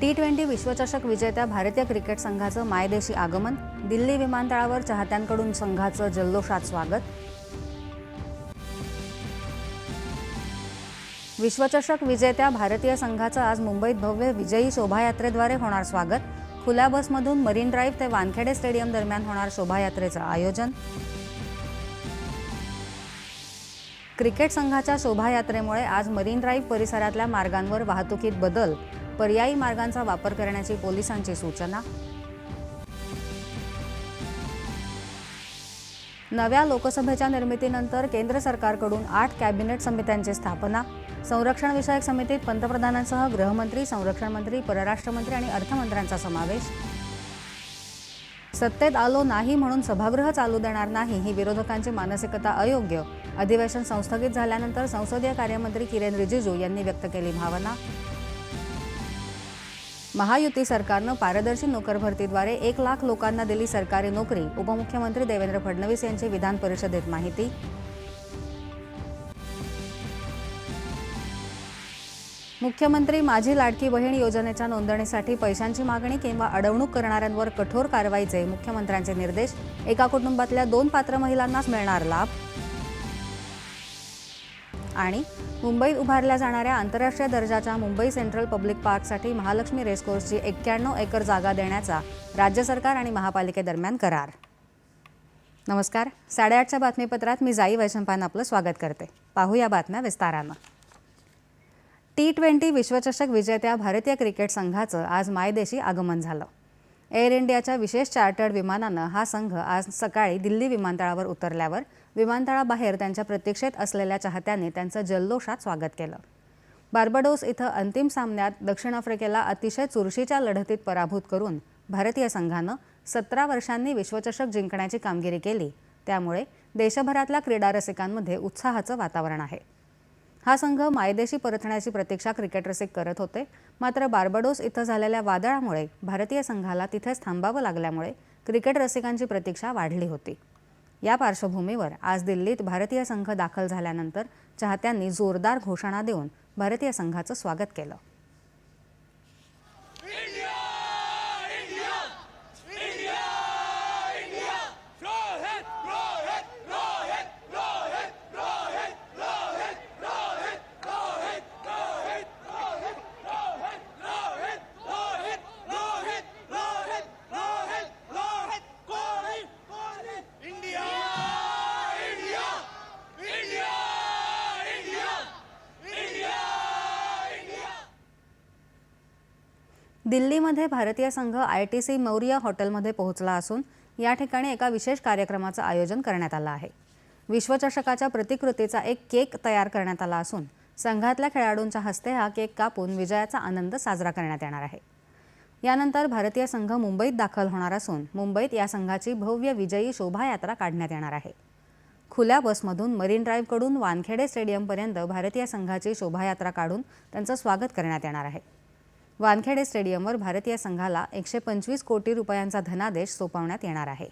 T twenty विश्वचषक विजेत्या भारतीय क्रिकेट संघाचं मायदेशी आगमन दिल्ली विमानतळावर चाहत्यांकडून संघाचं जल्लोषात स्वागत. विश्वचषक विजेत्या भारतीय संघाचं आज मुंबईत भव्य विजयी शोभायात्रेद्वारे होणार स्वागत. खुल्या बसमधून मरीन ड्राईव्ह ते वानखेडे स्टेडियम दरम्यान होणार शोभायात्रेचं आयोजन. क्रिकेट संघाच्या शोभायात्रेमुळे आज मरीन ड्राईव्ह परिसरातल्या मार्गांवर वाहतुकीत बदल. पर्यायी मार्गांचा वापर करण्याची पोलिसांची सूचना. नव्या लोकसभेच्या निर्मितीनंतर केंद्र सरकारकडून आठ कॅबिनेट समित्यांची स्थापना. संरक्षणविषयक समितीत पंतप्रधानांसह गृहमंत्री संरक्षण मंत्री परराष्ट्रमंत्री आणि अर्थमंत्र्यांचा समावेश. सत्तेत आलो नाही म्हणून सभागृह चालू देणार नाही ही विरोधकांची मानसिकता अयोग्य. अधिवेशन संस्थगित झाल्यानंतर संसदीय कार्यमंत्री किरेन रिजिजू यांनी व्यक्त केली भावना. महायुती सरकारनं पारदर्शी नोकर भरतीद्वारे एक लाख लोकांना दिली सरकारी नोकरी. उपमुख्यमंत्री देवेंद्र फडणवीस यांची विधान परिषदेत माहिती. मुख्यमंत्री माझी लाडकी बहीण योजनेच्या नोंदणीसाठी पैशांची मागणी किंवा अडवणूक करणाऱ्यांवर कठोर कारवाईचे मुख्यमंत्र्यांचे निर्देश. एका कुटुंबातल्या दोन पात्र महिलांनाच मिळणार लाभ. आणि मुंबईत उभारल्या जाणाऱ्या आंतरराष्ट्रीय दर्जाच्या मुंबई सेंट्रल पब्लिक पार्कसाठी महालक्ष्मी रेसकोर्सची एक्क्याण्णव एकर जागा देण्याचा राज्य सरकार आणि महापालिकेदरम्यान करार. नमस्कार. साडेआठच्या बातमीपत्रात मी जाई वैशंपान आपलं स्वागत करते. पाहूया बातम्या विस्तारानं. टी ट्वेंटी विश्वचषक विजेत्या भारतीय क्रिकेट संघाचं आज मायदेशी आगमन झालं. एअर इंडियाच्या विशेष चार्टर्ड विमानानं हा संघ आज सकाळी दिल्ली विमानतळावर उतरल्यावर विमानतळाबाहेर त्यांच्या प्रतीक्षेत असलेल्या चाहत्यांनी त्यांचं जल्लोषात स्वागत केलं. बार्बाडोस इथं अंतिम सामन्यात दक्षिण आफ्रिकेला अतिशय चुरशीच्या लढतीत पराभूत करून भारतीय संघानं सतरा वर्षांनी विश्वचषक जिंकण्याची कामगिरी केली. त्यामुळे देशभरातल्या क्रीडारसिकांमध्ये उत्साहाचं वातावरण आहे. हा संघ मायदेशी परतण्याची प्रतीक्षा क्रिकेट रसिक करत होते. मात्र बार्बडोस इथं झालेल्या वादळामुळे भारतीय संघाला तिथेच थांबावं लागल्यामुळे क्रिकेट रसिकांची प्रतीक्षा वाढली होती. या पार्श्वभूमीवर आज दिल्लीत भारतीय संघ दाखल झाल्यानंतर चाहत्यांनी जोरदार घोषणा देऊन भारतीय संघाचं स्वागत केलं. दिल्लीमध्ये भारतीय संघ आय टी सी मौर्य हॉटेलमध्ये पोहोचला असून या ठिकाणी एका विशेष कार्यक्रमाचं आयोजन करण्यात आलं आहे. विश्वचषकाच्या प्रतिकृतीचा एक केक तयार करण्यात आला असून संघातल्या खेळाडूंच्या हस्ते हा केक कापून विजयाचा आनंद साजरा करण्यात येणार आहे. यानंतर भारतीय संघ मुंबईत दाखल होणार असून मुंबईत या संघाची भव्य विजयी शोभायात्रा काढण्यात येणार आहे. खुल्या बसमधून मरीन ड्राईव्हकडून वानखेडे स्टेडियमपर्यंत भारतीय संघाची शोभायात्रा काढून त्यांचं स्वागत करण्यात येणार आहे. वानखेडे स्टेडियमवर भारतीय संघाला एकशे पंचवीस कोटी रुपयांचा धनादेश सोपवण्यात येणार आहे.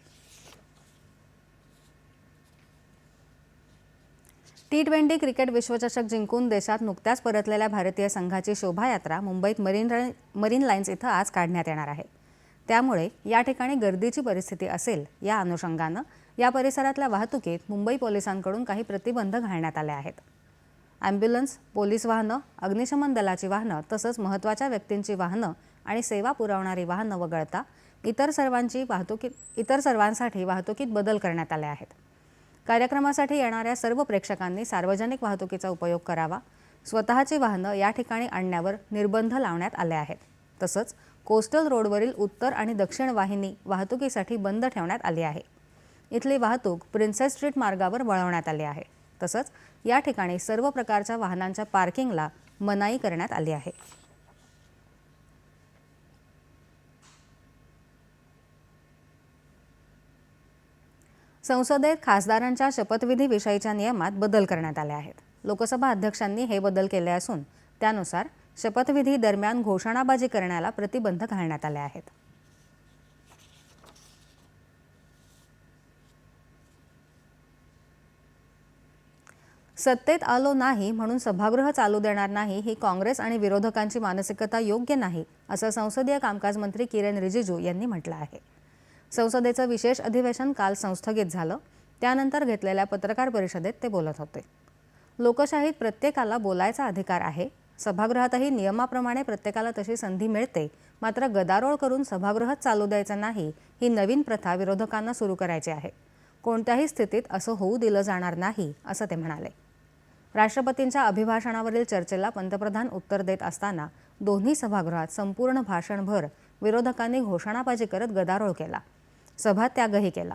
टी ट्वेंटी क्रिकेट विश्वचषक जिंकून देशात नुकत्याच परतलेल्या भारतीय संघाची शोभायात्रा मुंबईत मरीन मरीन लाईन्स इथं आज काढण्यात येणार आहे. त्यामुळे या ठिकाणी गर्दीची परिस्थिती असेल या अनुषंगानं या परिसरातल्या वाहतुकीत मुंबई पोलिसांकडून काही प्रतिबंध घालण्यात आले आहेत. ॲम्ब्युलन्स पोलीस वाहनं अग्निशमन दलाची वाहनं तसंच महत्त्वाच्या व्यक्तींची वाहनं आणि सेवा पुरवणारी वाहनं वगळता इतर सर्वांची वाहतुकीत इतर सर्वांसाठी वाहतुकीत बदल करण्यात आले आहेत. कार्यक्रमासाठी येणाऱ्या सर्व प्रेक्षकांनी सार्वजनिक वाहतुकीचा उपयोग करावा. स्वतःची वाहनं या ठिकाणी आणण्यावर निर्बंध लावण्यात आले आहेत. तसंच कोस्टल रोडवरील उत्तर आणि दक्षिण वाहिनी वाहतुकीसाठी बंद ठेवण्यात आली आहे. इथली वाहतूक प्रिन्सेस स्ट्रीट मार्गावर वळवण्यात आली आहे. तसंच या ठिकाणी सर्व प्रकारच्या वाहनांच्या पार्किंगला मनाई करण्यात आली आहे. संसदेत खासदारांच्या शपथविधीविषयीच्या नियमात बदल करण्यात आले आहेत. लोकसभा अध्यक्षांनी हे बदल केले असून त्यानुसार शपथविधी दरम्यान घोषणाबाजी करण्याला प्रतिबंध घालण्यात आले आहेत. सत्तेत आलो नाही म्हणून सभागृह चालू देणार नाही ही काँग्रेस आणि विरोधकांची मानसिकता योग्य नाही असं संसदीय कामकाज मंत्री किरेन रिजिजू यांनी म्हटलं आहे. संसदेचं विशेष अधिवेशन काल संस्थगित झालं. त्यानंतर घेतलेल्या पत्रकार परिषदेत ते बोलत होते. लोकशाहीत प्रत्येकाला बोलायचा अधिकार आहे. सभागृहातही नियमाप्रमाणे प्रत्येकाला तशी संधी मिळते. मात्र गदारोळ करून सभागृहात चालू द्यायचं नाही ही नवीन प्रथा विरोधकांना सुरू करायची आहे. कोणत्याही स्थितीत असं होऊ दिलं जाणार नाही असं ते म्हणाले. राष्ट्रपतींच्या अभिभाषणावरील चर्चेला पंतप्रधान उत्तर देत असताना दोन्ही सभागृहात संपूर्ण भाषणभर विरोधकांनी घोषणाबाजी करत गदारोळ केला. सभात्यागही केला.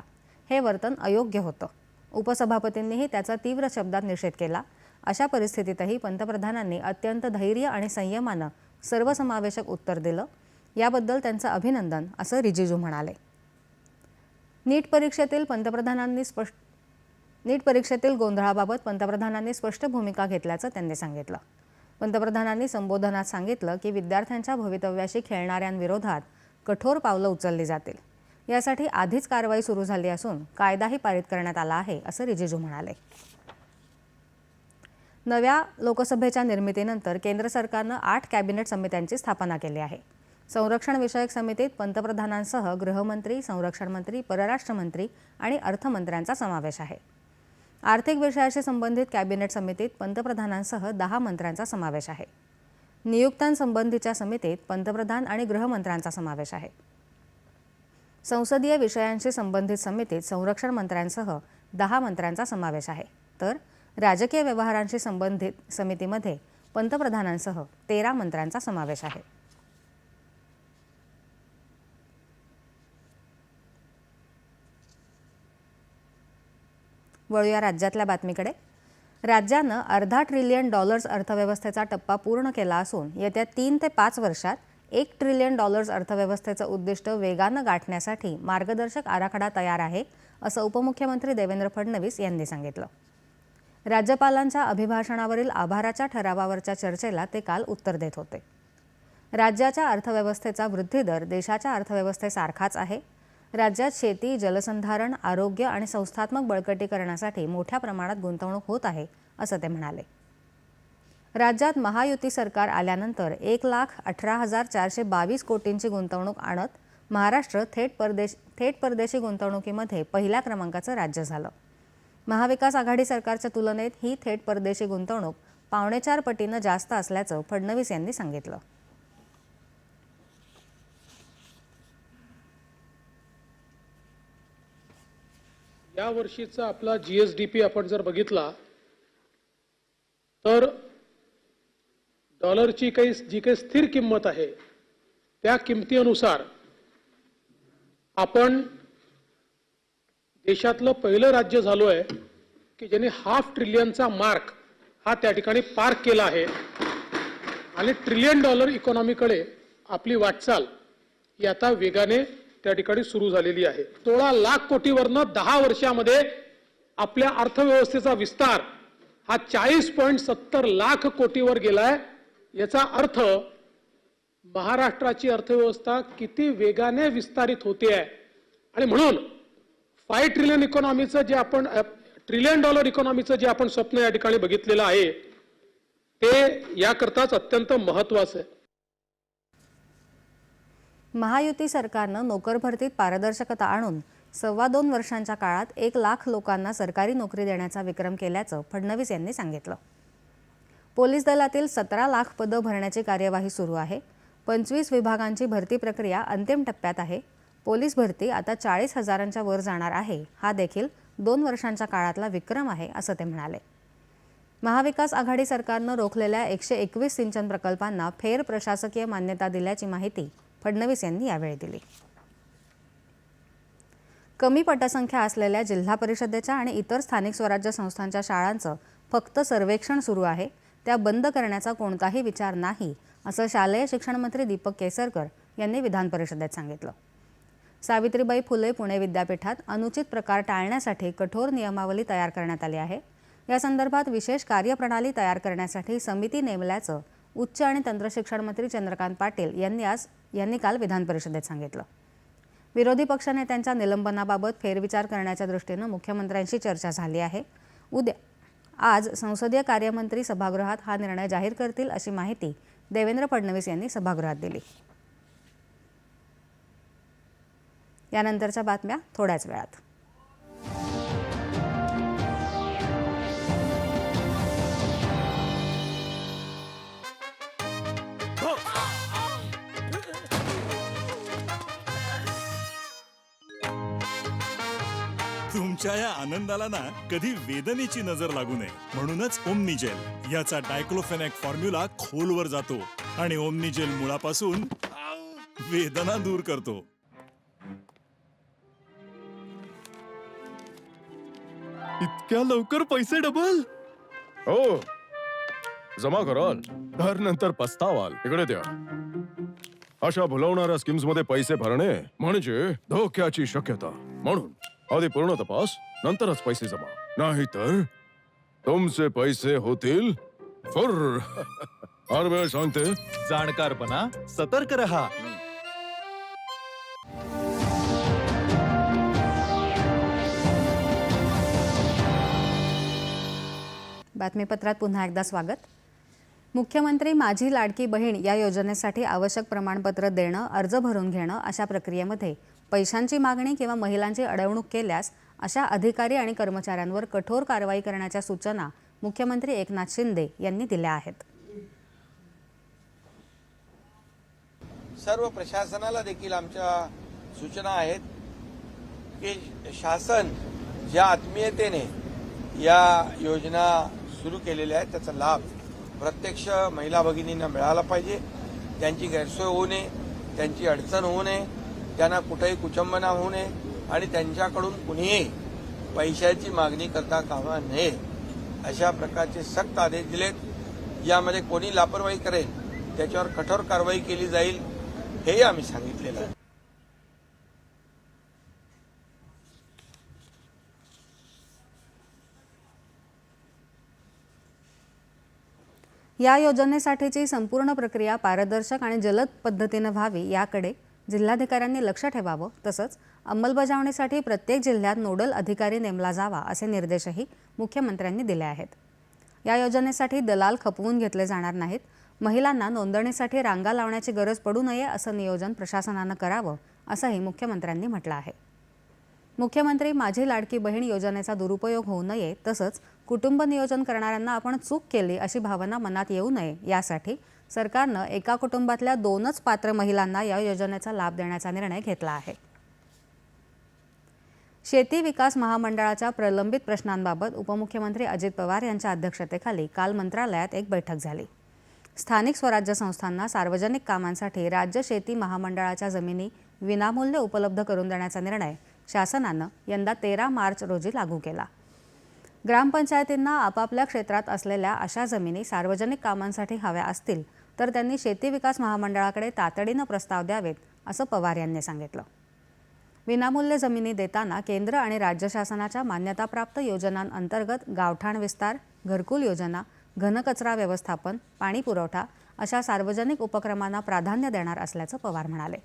हे वर्तन अयोग्य होतं. उपसभापतींनीही त्याचा तीव्र शब्दात निषेध केला. अशा परिस्थितीतही पंतप्रधानांनी अत्यंत धैर्य आणि संयमानं सर्वसमावेशक उत्तर दिलं. याबद्दल त्यांचं अभिनंदन असं रिजिजू म्हणाले. नीट परीक्षेतील पंतप्रधानांनी स्पष्ट नीट परीक्षेतील गोंधळाबाबत पंतप्रधानांनी स्पष्ट भूमिका घेतल्याचं त्यांनी सांगितलं. पंतप्रधानांनी संबोधनात सांगितलं की विद्यार्थ्यांच्या भवितव्याशी खेळणाऱ्यांविरोधात कठोर पावलं उचलली जातील. यासाठी आधीच कारवाई सुरू झाली असून कायदाही पारित करण्यात आला आहे असं रिजिजू म्हणाले. नव्या लोकसभेच्या निर्मितीनंतर केंद्र सरकारनं आठ कॅबिनेट समित्यांची स्थापना केली आहे. संरक्षण विषयक समितीत पंतप्रधानांसह गृहमंत्री संरक्षण मंत्री परराष्ट्र मंत्री आणि अर्थमंत्र्यांचा समावेश आहे. आर्थिक विषयाशी संबंधित कॅबिनेट समितीत पंतप्रधानांसह दहा मंत्र्यांचा समावेश आहे. नियुक्त्यांसंबंधीच्या समितीत पंतप्रधान आणि गृहमंत्र्यांचा समावेश आहे. संसदीय विषयांशी संबंधित समितीत संरक्षण मंत्र्यांसह दहा मंत्र्यांचा समावेश आहे. तर राजकीय व्यवहारांशी संबंधित समितीमध्ये पंतप्रधानांसह तेरा मंत्र्यांचा समावेश आहे. वळूया राज्यातल्या बातमीकडे. राज्यानं अर्धा ट्रिलियन डॉलर्स अर्थव्यवस्थेचा टप्पा पूर्ण केला असून येत्या तीन ते पाच वर्षात एक ट्रिलियन डॉलर्स अर्थव्यवस्थेचं उद्दिष्ट वेगानं गाठण्यासाठी मार्गदर्शक आराखडा तयार आहे असं उपमुख्यमंत्री देवेंद्र फडणवीस यांनी सांगितलं. राज्यपालांच्या अभिभाषणावरील आभाराच्या ठरावावरच्या चर्चेला ते काल उत्तर देत होते. राज्याच्या अर्थव्यवस्थेचा वृद्धीदर देशाच्या अर्थव्यवस्थेसारखाच आहे राज्यात शेती जलसंधारण आरोग्य आणि संस्थात्मक बळकटीकरणासाठी मोठ्या प्रमाणात गुंतवणूक होत आहे असं ते म्हणाले. राज्यात महायुती सरकार आल्यानंतर एक लाख अठरा हजार चारशे बावीस कोटींची गुंतवणूक आणत महाराष्ट्र थेट परदेश थेट परदेशी गुंतवणुकीमध्ये पहिल्या क्रमांकाचं राज्य झालं. महाविकास आघाडी सरकारच्या तुलनेत ही थेट परदेशी गुंतवणूक पावणेचार पटीनं जास्त असल्याचं फडणवीस यांनी सांगितलं. या वर्षीचा आपला जीएसडीपी आपण जर बघितला तर डॉलरची काही जी काही स्थिर किंमत आहे त्या किमतीनुसार आपण देशातलं पहिलं राज्य झालो आहे की ज्याने हाफ ट्रिलियनचा मार्क हा त्या ठिकाणी पार केला आहे. आणि ट्रिलियन डॉलर इकॉनॉमीकडे आपली वाटचाल ही आता वेगाने त्या ठिकाणी सुरू झालेली आहे. सोळा लाख कोटीवरनं दहा वर्षामध्ये आपल्या अर्थव्यवस्थेचा विस्तार हा चाळीस पॉईंट सत्तर लाख कोटीवर गेलाय. याचा अर्थ महाराष्ट्राची अर्थव्यवस्था किती वेगाने विस्तारित होते आहे. आणि म्हणून फाय ट्रिलियन इकॉनॉमीचं जे आपण ट्रिलियन डॉलर इकॉनॉमीचं जे आपण स्वप्न या ठिकाणी बघितलेलं आहे ते याकरताच अत्यंत महत्वाचं आहे. महायुती सरकारनं नोकर भरतीत पारदर्शकता आणून सव्वा दोन वर्षांच्या काळात एक लाख लोकांना सरकारी नोकरी देण्याचा विक्रम केल्याचं फडणवीस यांनी सांगितलं. पोलीस दलातील सतरा लाख पदं भरण्याची कार्यवाही सुरू आहे. पंचवीस विभागांची भरती प्रक्रिया अंतिम टप्प्यात आहे. पोलीस भरती आता चाळीस हजारांच्या वर जाणार आहे. हा देखील दोन वर्षांच्या काळातला विक्रम आहे असं ते म्हणाले. महाविकास आघाडी सरकारनं रोखलेल्या एकशे एकवीस सिंचन प्रकल्पांना फेर प्रशासकीय मान्यता दिल्याची माहिती फडणवीस यांनी यावेळी दिली. कमी पटसंख्या असलेल्या जिल्हा परिषदेच्या आणि इतर स्थानिक स्वराज्य संस्थांच्या शाळांचं फक्त सर्वेक्षण सुरू आहे. त्या बंद करण्याचा कोणताही विचार नाही असं शालेय शिक्षण मंत्री दीपक केसरकर यांनी विधान परिषदेत सांगितलं. सावित्रीबाई फुले पुणे विद्यापीठात अनुचित प्रकार टाळण्यासाठी कठोर नियमावली तयार करण्यात आली आहे. या संदर्भात विशेष कार्यप्रणाली तयार करण्यासाठी समिती नेमल्याचं उच्च आणि तंत्रशिक्षण मंत्री चंद्रकांत पाटील यांनी आज यांनी काल विधान परिषदेत सांगितलं. विरोधी पक्षनेत्यांच्या निलंबनाबाबत फेरविचार करण्याच्या दृष्टीनं मुख्यमंत्र्यांशी चर्चा झाली आहे. उद्या आज संसदीय कार्यमंत्री सभागृहात हा निर्णय जाहीर करतील अशी माहिती देवेंद्र फडणवीस यांनी सभागृहात दिली. यानंतरच्या बातम्या थोड्याच वेळात. तुमच्या या आनंदाला ना कधी वेदनेची नजर लागू नये. म्हणूनच ओमनीजेल याचा डायक्लोफेनॅक फॉर्म्युला खोलवर जातो आणि ओमनीजेल मुळापासून वेदना दूर करतो. इतक्या लवकर पैसे डबल? हो. जमा कराल. तर नंतर पस्तावाल. इकडे द्या. अशा भुलवणाऱ्या स्कीम्समध्ये पैसे भरणे म्हणजे धोक्याची शक्यता. म्हणून आधी पूर्ण तपास नंतरच पैसे जमा. नाहीतर तुमचे पैसे होतील फुर आरबीआय सांगते जाणकारपणा सतर्क रहा. बातमीपत्रात पुन्हा एकदा स्वागत. मुख्यमंत्री माझी लाडकी बहीण या योजनेसाठी आवश्यक प्रमाणपत्र देणं अर्ज भरून घेणं अशा प्रक्रियेमध्ये पैशांची मागणी किंवा महिलांची अडवणूक केल्यास अशा अधिकारी आणि कर्मचाऱ्यांवर कठोर कारवाई करण्याच्या सूचना मुख्यमंत्री एकनाथ शिंदे यांनी दिल्या आहेत. सर्व प्रशासनाला देखील आमच्या सूचना आहेत की शासन ज्या आत्मीयतेने या योजना सुरू केलेल्या आहेत त्याचा लाभ प्रत्यक्ष महिला भगिनींना मिळाला पाहिजे. त्यांची गैरसोय होऊ नये त्यांची अडचण होऊ नये. त्यांना कुठेही कुचंबना होऊ नये आणि त्यांच्याकडून कुणीही पैशाची मागणी करता कामा नये. अशा प्रकारचे सक्त आदेश दिलेत. यामध्ये कोणी लापरवाही करेल त्याच्यावर कठोर कारवाई केली जाईल हेही आम्ही सांगितलेलं आहे. या योजनेसाठीची संपूर्ण प्रक्रिया पारदर्शक आणि जलद पद्धतीनं व्हावी याकडे जिल्हाधिकाऱ्यांनी लक्ष ठेवावं तसंच अंमलबजावणीसाठी प्रत्येक जिल्ह्यात नोडल अधिकारी नेमला जावा असे निर्देशही मुख्यमंत्र्यांनी दिले आहेत. या योजनेसाठी दलाल खपवून घेतले जाणार नाहीत. महिलांना नोंदणीसाठी रांगा लावण्याची गरज पडू नये असं नियोजन प्रशासनानं करावं असंही मुख्यमंत्र्यांनी म्हटलं आहे. मुख्यमंत्री माझी लाडकी बहीण योजनेचा दुरुपयोग होऊ नये तसंच कुटुंब नियोजन करणाऱ्यांना आपण चूक केली अशी भावना मनात येऊ नये यासाठी सरकारनं एका कुटुंबातल्या दोनच पात्र महिलांना या योजनेचा लाभ देण्याचा निर्णय घेतला आहे. शेती विकास महामंडळाच्या प्रलंबित प्रश्नांबाबत उपमुख्यमंत्री अजित पवार यांच्या अध्यक्षतेखाली काल मंत्रालयात एक बैठक झाली. स्थानिक स्वराज्य संस्थांना सार्वजनिक कामांसाठी राज्य शेती महामंडळाच्या जमिनी विनामूल्य उपलब्ध करून देण्याचा निर्णय शासनानं यंदा तेरा मार्च रोजी लागू केला. ग्रामपंचायतींना आपापल्या क्षेत्रात असलेल्या अशा जमिनी सार्वजनिक कामांसाठी हव्या असतील तर त्यांनी शेती विकास महामंडळाकडे तातडीनं प्रस्ताव द्यावेत असं पवार यांनी सांगितलं. विनामूल्य जमिनी देताना केंद्र आणि राज्य शासनाच्या मान्यताप्राप्त योजनांअंतर्गत गावठाण विस्तार घरकुल योजना घनकचरा व्यवस्थापन पाणी पुरवठा अशा सार्वजनिक उपक्रमांना प्राधान्य देणार असल्याचं पवार म्हणाले.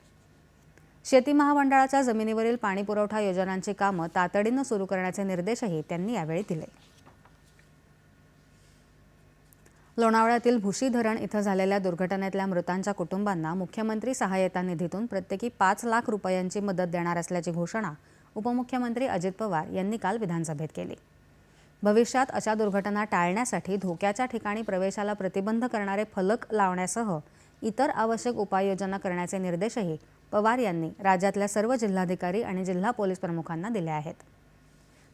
शेती महामंडळाच्या जमिनीवरील पाणी पुरवठा योजनांची कामं तातडीनं सुरू करण्याचे निर्देशही त्यांनी यावेळी दिले. लोणावळ्यातील भुशी धरण इथं झालेल्या दुर्घटनेतल्या मृतांच्या कुटुंबांना मुख्यमंत्री सहाय्यता निधीतून प्रत्येकी पाच लाख रुपयांची मदत देणार असल्याची घोषणा उपमुख्यमंत्री अजित पवार यांनी काल विधानसभेत केली. भविष्यात अशा दुर्घटना टाळण्यासाठी धोक्याच्या ठिकाणी प्रवेशाला प्रतिबंध करणारे फलक लावण्यासह इतर आवश्यक उपाययोजना करण्याचे निर्देशही पवार यांनी राज्यातल्या सर्व जिल्हाधिकारी आणि जिल्हा पोलीस प्रमुखांना दिले आहेत.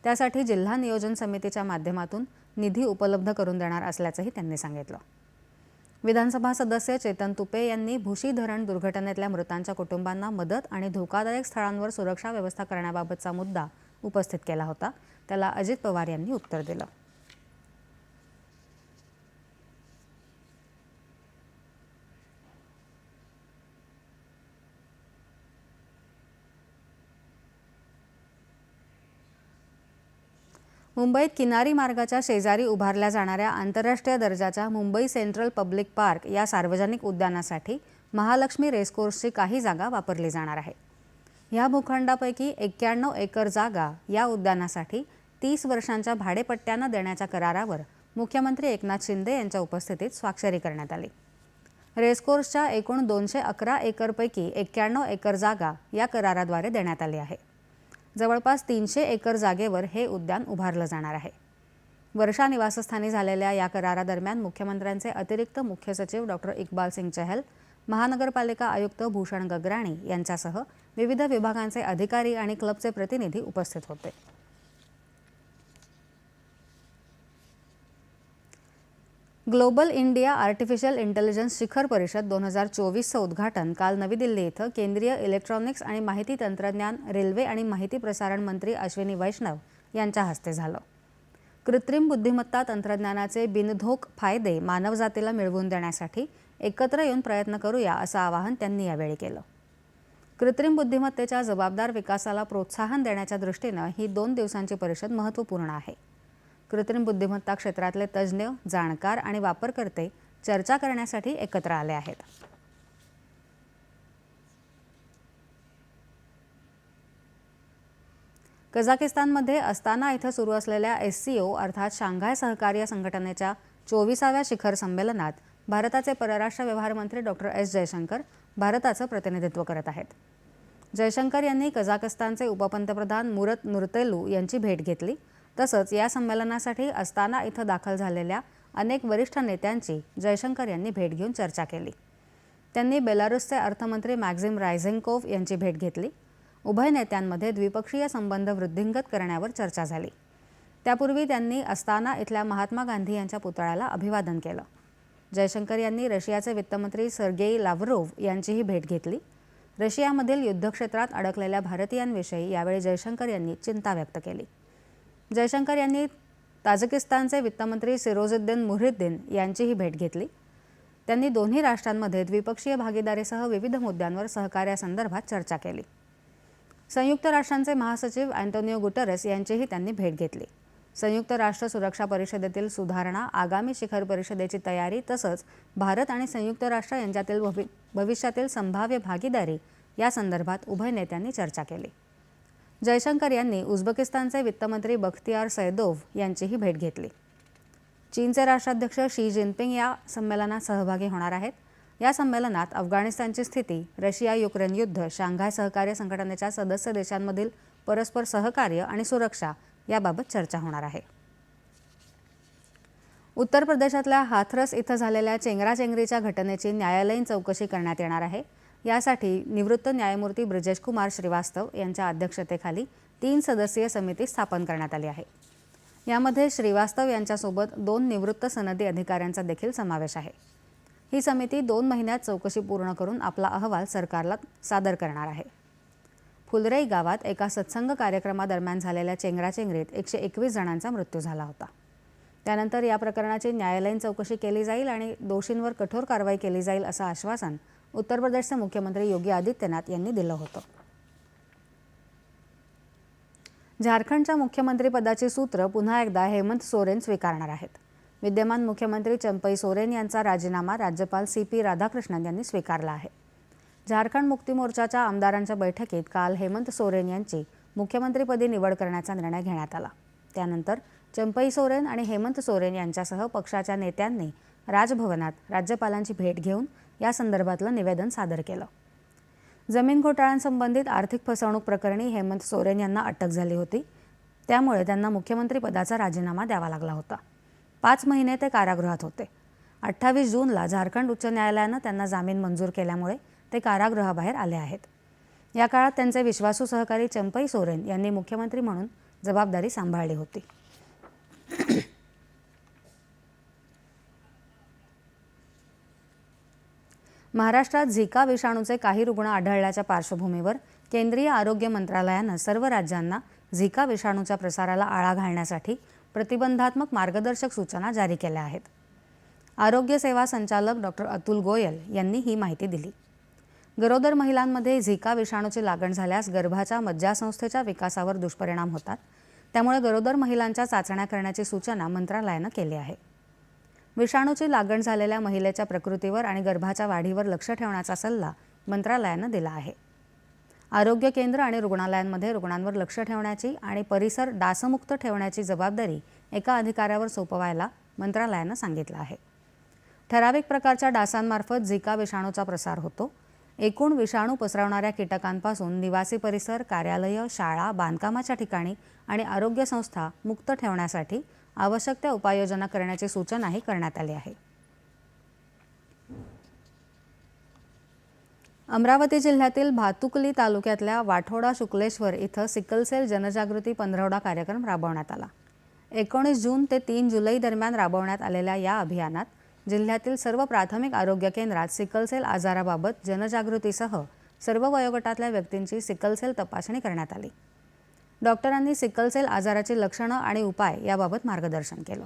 त्यासाठी जिल्हा नियोजन समितीच्या माध्यमातून निधी उपलब्ध करून देणार असल्याचंही त्यांनी सांगितलं. विधानसभा सदस्य चेतन तुपे यांनी भुशी धरण दुर्घटनेतल्या मृतांच्या कुटुंबांना मदत आणि धोकादायक स्थळांवर सुरक्षा व्यवस्था करण्याबाबतचा मुद्दा उपस्थित केला होता. त्याला अजित पवार यांनी उत्तर दिलं. मुंबईत किनारी मार्गाच्या शेजारी उभारल्या जाणाऱ्या आंतरराष्ट्रीय दर्जाच्या मुंबई सेंट्रल पब्लिक पार्क या सार्वजनिक उद्यानासाठी महालक्ष्मी रेसकोर्सची काही जागा वापरली जाणार आहे. या भूखंडापैकी एक्क्याण्णव एकर जागा या उद्यानासाठी तीस वर्षांच्या भाडेपट्ट्यानं देण्याच्या करारावर मुख्यमंत्री एकनाथ शिंदे यांच्या उपस्थितीत स्वाक्षरी करण्यात आली. रेसकोर्सच्या एकूण दोनशे अकरा एकरपैकी एक्क्याण्णव एकर जागा या कराराद्वारे देण्यात आली आहे. जवळपास तीनशे एकर जागेवर हे उद्यान उभारलं जाणार आहे. वर्षा निवासस्थानी झालेल्या या करारादरम्यान मुख्यमंत्र्यांचे अतिरिक्त मुख्य सचिव डॉक्टर इक्बाल सिंग चहल महानगरपालिका आयुक्त भूषण गगराणी यांच्यासह विविध विभागांचे अधिकारी आणि क्लबचे प्रतिनिधी उपस्थित होते. ग्लोबल इंडिया आर्टिफिशियल इंटेलिजन्स शिखर परिषद दोन हजार चोवीसचं उद्घाटन काल नवी दिल्ली इथं केंद्रीय इलेक्ट्रॉनिक्स आणि माहिती तंत्रज्ञान रेल्वे आणि माहिती प्रसारण मंत्री अश्विनी वैष्णव यांच्या हस्ते झालं. कृत्रिम बुद्धिमत्ता तंत्रज्ञानाचे बिनधोक फायदे मानवजातीला मिळवून देण्यासाठी एकत्र येऊन प्रयत्न करूया असं आवाहन त्यांनी यावेळी केलं. कृत्रिम बुद्धिमत्तेच्या जबाबदार विकासाला प्रोत्साहन देण्याच्या दृष्टीनं ही दोन दिवसांची परिषद महत्त्वपूर्ण आहे. कृत्रिम बुद्धिमत्ता क्षेत्रातले तज्ज्ञ जाणकार आणि वापरकर्ते चर्चा करण्यासाठी एकत्र आले आहेत. कझाकिस्तानमध्ये अस्ताना इथं सुरू असलेल्या एस सी ओ अर्थात शांघाय सहकार्य संघटनेच्या चोवीसाव्या शिखर संमेलनात भारताचे परराष्ट्र व्यवहार मंत्री डॉक्टर एस. जयशंकर भारताचं प्रतिनिधित्व करत आहेत. जयशंकर यांनी कझाकस्तानचे उपपंतप्रधान मुरत नुरतेलू यांची भेट घेतली. तसंच या संमेलनासाठी अस्ताना इथं दाखल झालेल्या अनेक वरिष्ठ नेत्यांची जयशंकर यांनी भेट घेऊन चर्चा केली. त्यांनी बेलारुसचे अर्थमंत्री मॅक्झिम रायझेंकोव्ह यांची भेट घेतली. उभय नेत्यांमध्ये द्विपक्षीय संबंध वृद्धिंगत करण्यावर चर्चा झाली. त्यापूर्वी त्यांनी अस्ताना इथल्या महात्मा गांधी यांच्या पुतळ्याला अभिवादन केलं. जयशंकर यांनी रशियाचे वित्तमंत्री सर्गेई लाव्हरोव्ह यांचीही भेट घेतली. रशियामधील युद्धक्षेत्रात अडकलेल्या भारतीयांविषयी यावेळी जयशंकर यांनी चिंता व्यक्त केली. जयशंकर यांनी ताजिकिस्तानचे वित्तमंत्री सिरोजुद्दीन मुहिद्दीन यांचीही भेट घेतली. त्यांनी दोन्ही राष्ट्रांमध्ये द्विपक्षीय भागीदारीसह विविध मुद्द्यांवर सहकार्यासंदर्भात चर्चा केली. संयुक्त राष्ट्रांचे महासचिव अँटोनिओ गुटरेस यांचीही त्यांनी भेट घेतली. संयुक्त राष्ट्र सुरक्षा परिषदेतील सुधारणा आगामी शिखर परिषदेची तयारी तसंच भारत आणि संयुक्त राष्ट्र यांच्यातील भवि भविष्यातील संभाव्य भागीदारी या संदर्भात उभय नेत्यांनी चर्चा केली. जयशंकर यांनी उझबेकिस्तानचे वित्तमंत्री बख्तियार सैदोव यांचीही भेट घेतली. चीनचे राष्ट्राध्यक्ष शी जिनपिंग या संमेलनात सहभागी होणार आहेत. या संमेलनात अफगाणिस्तानची स्थिती रशिया युक्रेन युद्ध शांघाय सहकार्य संघटनेच्या सदस्य देशांमधील परस्पर सहकार्य आणि सुरक्षा याबाबत चर्चा होणार आहे. उत्तर प्रदेशातल्या हाथरस इथं झालेल्या चेंगराचेंगरीच्या घटनेची न्यायालयीन चौकशी करण्यात येणार आहे. यासाठी निवृत्त न्यायमूर्ती ब्रिजेश कुमार श्रीवास्तव यांच्या अध्यक्षतेखाली तीन सदस्यीय समिती स्थापन करण्यात आली आहे. यामध्ये श्रीवास्तव यांच्यासोबत दोन निवृत्त सनदी अधिकाऱ्यांचा देखील समावेश आहे. ही समिती दोन महिन्यात चौकशी पूर्ण करून आपला अहवाल सरकारला सादर करणार आहे. फुलरई गावात एका सत्संग कार्यक्रमादरम्यान झालेल्या चेंगराचेंगरीत एकशे एकवीस जणांचा मृत्यू झाला होता. त्यानंतर या प्रकरणाची न्यायालयीन चौकशी केली जाईल आणि दोषींवर कठोर कारवाई केली जाईल असं आश्वासन उत्तर प्रदेशचे मुख्यमंत्री योगी आदित्यनाथ यांनी दिलं होतं. झारखंडच्या मुख्यमंत्रीपदाची सूत्र पुन्हा एकदा हेमंत सोरेन स्वीकारणार आहेत. विद्यमान मुख्यमंत्री चंपई सोरेन यांचा राजीनामा राज्यपाल सी पी राधाकृष्णन यांनी स्वीकारला आहे. झारखंड मुक्ती मोर्चाच्या आमदारांच्या बैठकीत काल हेमंत सोरेन यांची मुख्यमंत्रीपदी निवड करण्याचा निर्णय घेण्यात आला. त्यानंतर चंपई सोरेन आणि हेमंत सोरेन यांच्यासह पक्षाच्या नेत्यांनी राजभवनात राज्यपालांची भेट घेऊन या संदर्भातलं निवेदन सादर केलं. जमीन घोटाळ्यांसंबंधित आर्थिक फसवणूक प्रकरणी हेमंत सोरेन यांना अटक झाली होती. त्यामुळे त्यांना मुख्यमंत्रीपदाचा राजीनामा द्यावा लागला होता. पाच महिने ते कारागृहात होते. अठ्ठावीस जूनला झारखंड उच्च न्यायालयानं त्यांना जामीन मंजूर केल्यामुळे ते कारागृहाबाहेर आले आहेत. या काळात त्यांचे विश्वासू सहकारी चंपई सोरेन यांनी मुख्यमंत्री म्हणून जबाबदारी सांभाळली होती. महाराष्ट्रात झिका विषाणूचे काही रुग्ण आढळल्याच्या पार्श्वभूमीवर केंद्रीय आरोग्य मंत्रालयानं सर्व राज्यांना झिका विषाणूच्या प्रसाराला आळा घालण्यासाठी प्रतिबंधात्मक मार्गदर्शक सूचना जारी केल्या आहेत. आरोग्य सेवा संचालक डॉक्टर अतुल गोयल यांनी ही माहिती दिली. गरोदर महिलांमध्ये झिका विषाणूची लागण झाल्यास गर्भाच्या मज्जासंस्थेच्या विकासावर दुष्परिणाम होतात. त्यामुळे गरोदर महिलांच्या चाचण्या करण्याची सूचना मंत्रालयानं केली आहे. विषाणूची लागण झालेल्या महिलेच्या प्रकृतीवर आणि गर्भाच्या वाढीवर लक्ष ठेवण्याचा सल्ला मंत्रालयानं दिला आहे. आरोग्य केंद्र आणि रुग्णालयांमध्ये रुग्णांवर लक्ष ठेवण्याची आणि परिसर डासमुक्त ठेवण्याची जबाबदारी एका अधिकाऱ्यावर सोपवायला मंत्रालयानं सांगितलं आहे. ठराविक प्रकारच्या डासांमार्फत झिका विषाणूचा प्रसार होतो. एकूण विषाणू पसरवणाऱ्या कीटकांपासून निवासी परिसर कार्यालय शाळा बांधकामाच्या ठिकाणी आणि आरोग्य संस्था मुक्त ठेवण्यासाठी आवश्यक त्या उपाययोजना करण्याची सूचनाही करण्यात आली आहे. अमरावती जिल्ह्यातील भातुकली तालुक्यातल्या वाठोडा शुक्लेश्वर इथं सिकलसेल जनजागृती पंधरवडा कार्यक्रम राबवण्यात आला. एकोणीस जून ते तीन जुलै दरम्यान राबवण्यात आलेल्या या अभियानात जिल्ह्यातील सर्व प्राथमिक आरोग्य केंद्रात सिकलसेल आजाराबाबत जनजागृतीसह सर्व वयोगटातल्या व्यक्तींची सिकलसेल तपासणी करण्यात आली. डॉक्टरांनी सिकलसेल आजाराची लक्षणं आणि उपाय याबाबत मार्गदर्शन केलं.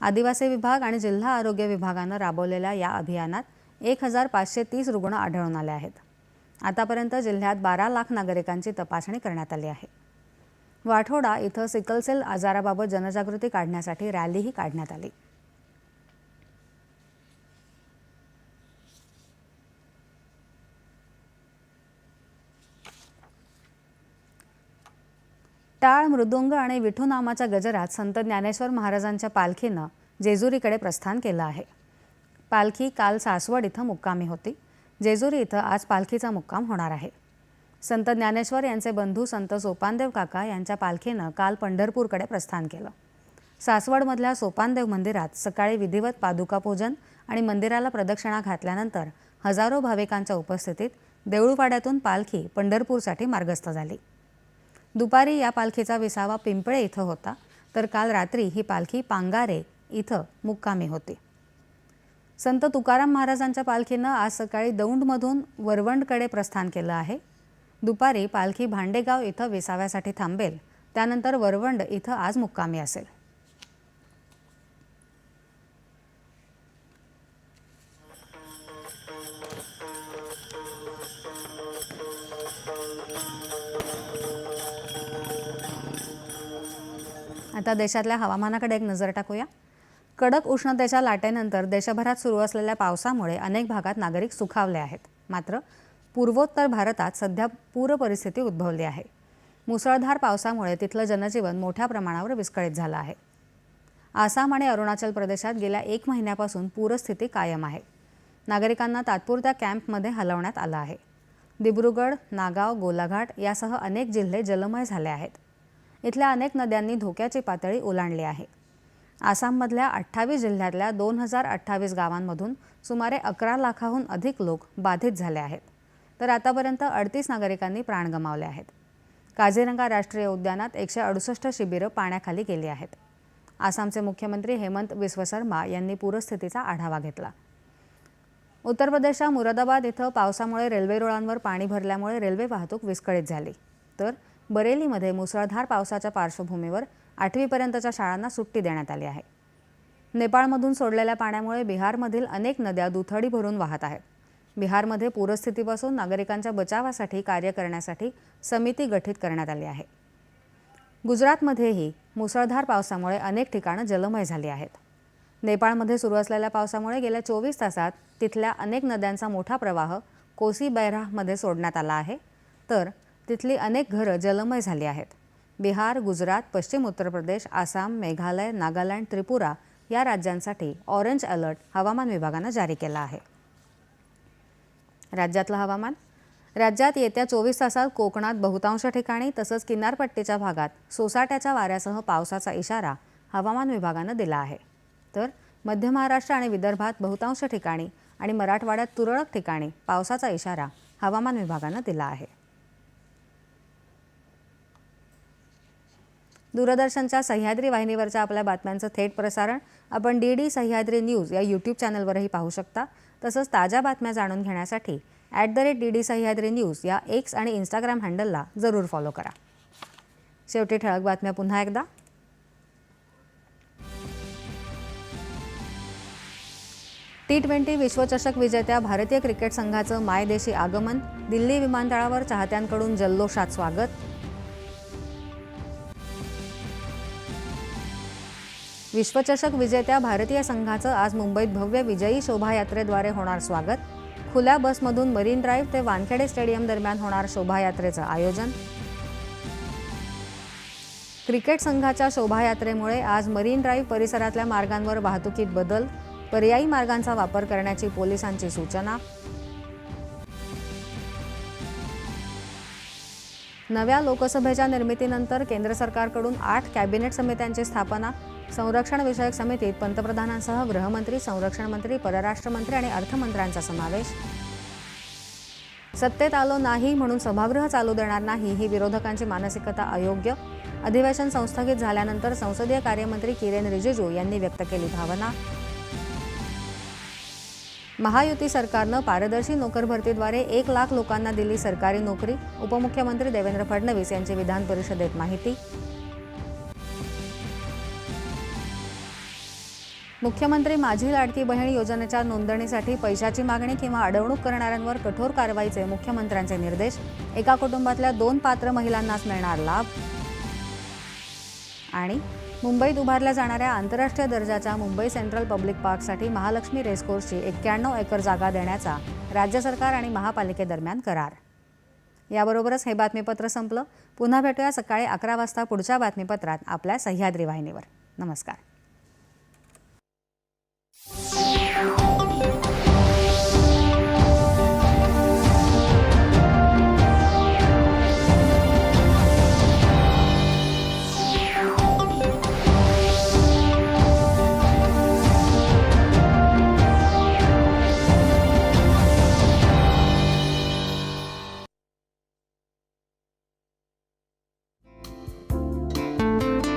आदिवासी विभाग आणि जिल्हा आरोग्य विभागानं राबवलेल्या या अभियानात एक हजार पाचशे तीस रुग्ण आढळून आले आहेत. आतापर्यंत जिल्ह्यात बारा लाख नागरिकांची तपासणी करण्यात आली आहे. वाठोडा इथं सिकलसेल आजाराबाबत जनजागृती काढण्यासाठी रॅलीही काढण्यात आली. टाळ मृदुंग आणि विठू नामाच्या गजरात संत ज्ञानेश्वर महाराजांच्या पालखीनं जेजुरीकडे प्रस्थान केलं आहे. पालखी काल सासवड इथं मुक्कामी होती. जेजुरी इथं आज पालखीचा मुक्काम होणार आहे. संत ज्ञानेश्वर यांचे बंधू संत सोपानदेव काका यांच्या पालखीनं काल पंढरपूरकडे प्रस्थान केलं. सासवडमधल्या सोपानदेव मंदिरात सकाळी विधिवत पादुका पूजन आणि मंदिराला प्रदक्षिणा घातल्यानंतर हजारो भाविकांच्या उपस्थितीत देऊळवाड्यातून पालखी पंढरपूरसाठी मार्गस्थ झाली. दुपारी या पालखीचा विसावा पिंपळे इथं होता. तर काल रात्री ही पालखी पांगारे इथं मुक्कामी होती. संत तुकाराम महाराजांच्या पालखीनं आज सकाळी दौंडमधून वरवंडकडे प्रस्थान केलं आहे. दुपारी पालखी भांडेगाव इथं विसाव्यासाठी थांबेल. त्यानंतर वरवंड इथं आज मुक्कामी असेल. आता देशातल्या हवामानाकडे एक नजर टाकूया. कडक उष्णतेच्या लाटेनंतर देशभरात सुरू असलेल्या पावसामुळे अनेक भागात नागरिक सुखावले आहेत. मात्र पूर्वोत्तर भारतात सध्या पूर परिस्थिती उद्भवली आहे. मुसळधार पावसामुळे तिथलं जनजीवन मोठ्या प्रमाणावर विस्कळीत झालं आहे. आसाम आणि अरुणाचल प्रदेशात गेल्या एक महिन्यापासून पूरस्थिती कायम आहे. नागरिकांना तात्पुरत्या कॅम्पमध्ये हलवण्यात आलं आहे. दिब्रुगड नागाव गोलाघाट यासह अनेक जिल्हे जलमय झाले आहेत. इथल्या अनेक नद्यांनी धोक्याची पातळी ओलांडली आहे. आसाममधल्या अठ्ठावीस जिल्ह्यातल्या दोन हजार अठ्ठावीस गावांमधून सुमारे अकरा लाखाहून अधिक लोक बाधित झाले आहेत. तर आतापर्यंत अडतीस नागरिकांनी प्राण गमावले आहेत. काझीरंगा राष्ट्रीय उद्यानात एकशे अडुसष्ट शिबिरं पाण्याखाली गेली आहेत. आसामचे मुख्यमंत्री हेमंत विश्वशर्मा यांनी पूरस्थितीचा आढावा घेतला. उत्तर प्रदेशच्या मुरादाबाद इथं पावसामुळे रेल्वे रुळांवर पाणी भरल्यामुळे रेल्वे वाहतूक विस्कळीत झाली. तर बरेलीमध्ये मुसळधार पावसाच्या पार्श्वभूमीवर आठवीपर्यंतच्या शाळांना सुट्टी देण्यात आली आहे. नेपाळमधून सोडलेल्या पाण्यामुळे बिहारमधील अनेक नद्या दुथडी भरून वाहत आहेत. बिहारमध्ये पूरस्थितीपासून नागरिकांच्या बचावासाठी कार्य करण्यासाठी समिती गठीत करण्यात आली आहे. गुजरातमध्येही मुसळधार पावसामुळे अनेक ठिकाणं जलमय झाली आहेत. नेपाळमध्ये सुरू असलेल्या पावसामुळे गेल्या चोवीस तासात तिथल्या अनेक नद्यांचा मोठा प्रवाह कोसी बैराहमध्ये सोडण्यात आला आहे. तर तिथली अनेक घरं जलमय झाली आहेत. बिहार गुजरात पश्चिम उत्तर प्रदेश आसाम मेघालय नागालँड त्रिपुरा या राज्यांसाठी ऑरेंज अलर्ट हवामान विभागानं जारी केला आहे. राज्यातलं हवामान? राज्यात येत्या चोवीस तासात कोकणात बहुतांश ठिकाणी तसंच किनारपट्टीच्या भागात सोसाट्याच्या वाऱ्यासह पावसाचा इशारा हवामान विभागानं दिला आहे. तर मध्य महाराष्ट्र आणि विदर्भात बहुतांश ठिकाणी आणि मराठवाड्यात तुरळक ठिकाणी पावसाचा इशारा हवामान विभागानं दिला आहे. दूरदर्शनच्या सह्याद्री वाहिनीवरच्या आपल्या बातम्यांचं थेट प्रसारण आपण डी डी सह्याद्री न्यूज या यूट्यूब चॅनलवरही पाहू शकता. तसंच ताज्या बातम्या जाणून घेण्यासाठी at the rate D D Sahyadri news या एक्स आणि इंस्टाग्राम हँडलला जरूर फॉलो करा. शेवटी ठळक बातम्या पुन्हा एकदा. टी ट्वेंटी विश्वचषक विजेत्या भारतीय क्रिकेट संघाचं मायदेशी आगमन दिल्ली विमानतळावर चाहत्यांकडून जल्लोषात स्वागत विश्वचषक विजेत्या भारतीय संघाचं आज मुंबईत भव्य विजयी शोभायात्रेद्वारे होणार स्वागत. खुल्या बसमधून मरीन ड्राईव्ह ते वानखेडे स्टेडियम दरम्यान होणार शोभायात्रेचं आयोजन. क्रिकेट संघाच्या शोभायात्रेमुळे आज मरीन ड्राईव्ह परिसरातल्या मार्गांवर वाहतुकीत बदल पर्यायी मार्गांचा वापर करण्याची पोलिसांची सूचना. नव्या लोकसभेच्या निर्मितीनंतर केंद्र सरकारकडून आठ कॅबिनेट समित्यांची स्थापना संरक्षण विषयक समितीत पंतप्रधानांसह गृहमंत्री संरक्षण मंत्री परराष्ट्र मंत्री आणि अर्थमंत्र्यांचा समावेश. सत्तेत आलो नाही म्हणून सभागृह चालू देणार नाही ही विरोधकांची मानसिकता अयोग्य. अधिवेशन संस्थगित झाल्यानंतर संसदीय कार्यमंत्री किरेन रिजिजू यांनी व्यक्त केली भावना. महायुती सरकारनं पारदर्शी नोकर भरतीद्वारे एक लाख लोकांना दिली सरकारी नोकरी. उपमुख्यमंत्री देवेंद्र फडणवीस यांची विधान परिषदेत माहिती. मुख्यमंत्री माझी लाडकी बहीण योजनेच्या नोंदणीसाठी पैशाची मागणी किंवा अडवणूक करणाऱ्यांवर कठोर कारवाईचे मुख्यमंत्र्यांचे निर्देश. एका कुटुंबातल्या दोन पात्र महिलांनाच मिळणार लाभ. आणि मुंबईत उभारल्या जाणाऱ्या आंतरराष्ट्रीय दर्जाच्या मुंबई सेंट्रल पब्लिक पार्कसाठी महालक्ष्मी रेसकोर्सची एक्क्याण्णव एकर जागा देण्याचा राज्य सरकार आणि महापालिकेदरम्यान करार. याबरोबरच हे बातमीपत्र संपलं. पुन्हा भेटूया सकाळी अकरा वाजता पुढच्या बातमीपत्रात आपल्या सह्याद्री वाहिनीवर. नमस्कार.